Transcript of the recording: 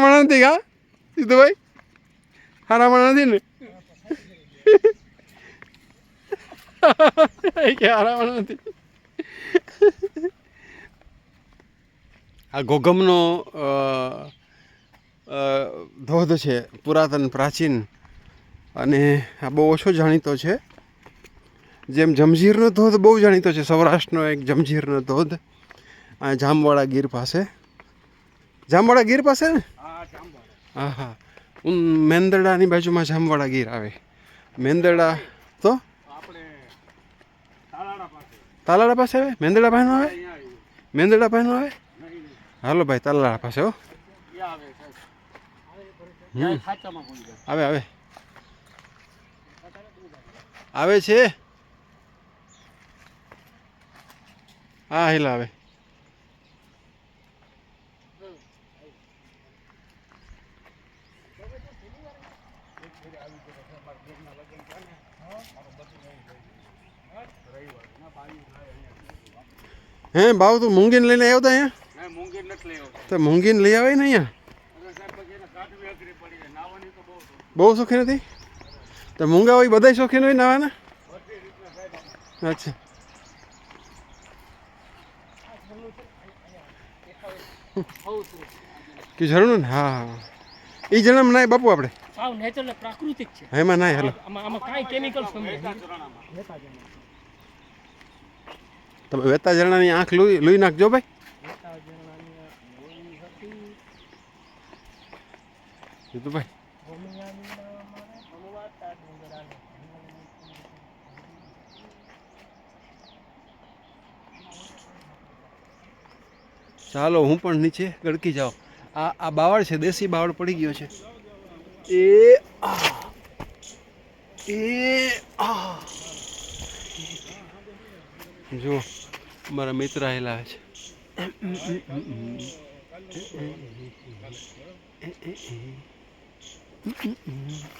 માણસ નથી કા? સીધુભાઈ હારા માણસ નથી ને? કે હારા માણસ નથી. આ ઘોઘમનો ધોધ છે પુરાતન પ્રાચીન અને આ બહુ ઓછો જાણીતો છે. જેમ જમઝીરનો ધોધ બહુ જાણીતો છે સૌરાષ્ટ્રનો એક જમઝીરનો ધોધ આ જામવાડા ગીર પાસે. જામવાડા ગીર પાસે ને? હા હા હું મેંદરડાની બાજુમાં જામવાડા ગીર આવે. મેંદરડા તો? તાલાડા પાસે. આવે? મેંદરડા ભાઈનો આવે? મેંદરડા પાસે આવે? હાલો ભાઈ તાલાળા પાસે હો. આવે આવે. આવે છે? હા હેલા આવે. હે ભાવ તું મૂંગીને લઈને આવ્યો હતા અહીંયા? ના મૂંગી નથી તો મૂંગીને લઈ આવે ને અહીંયા? બહુ શોખ. બહુ શોખીન હતી તો મૂંગા હોય બધાય શોખીન હોય નાવાના? બધી અચ્છા. કે ઝરણું ને? હા એ જન્મ નાય બાપુ આપણે. સાવ નેચરલ પ્રાકૃતિક છે. એમાં નાય હાલો. આમાં આમાં કાંઈ કેમિકલ તમે વેતા ઝરણાની આંખ લુઈ લુઈ નાખજો ભાઈ. જીતુભાઈ ચાલો, હું પણ નીચે ગડકી જાઉં. આ આ બાવળ છે, દેશી બાવળ પડી ગયો છે. એ એ જો મારા મિત્ર આવેલા છે. Mm-mm-mm.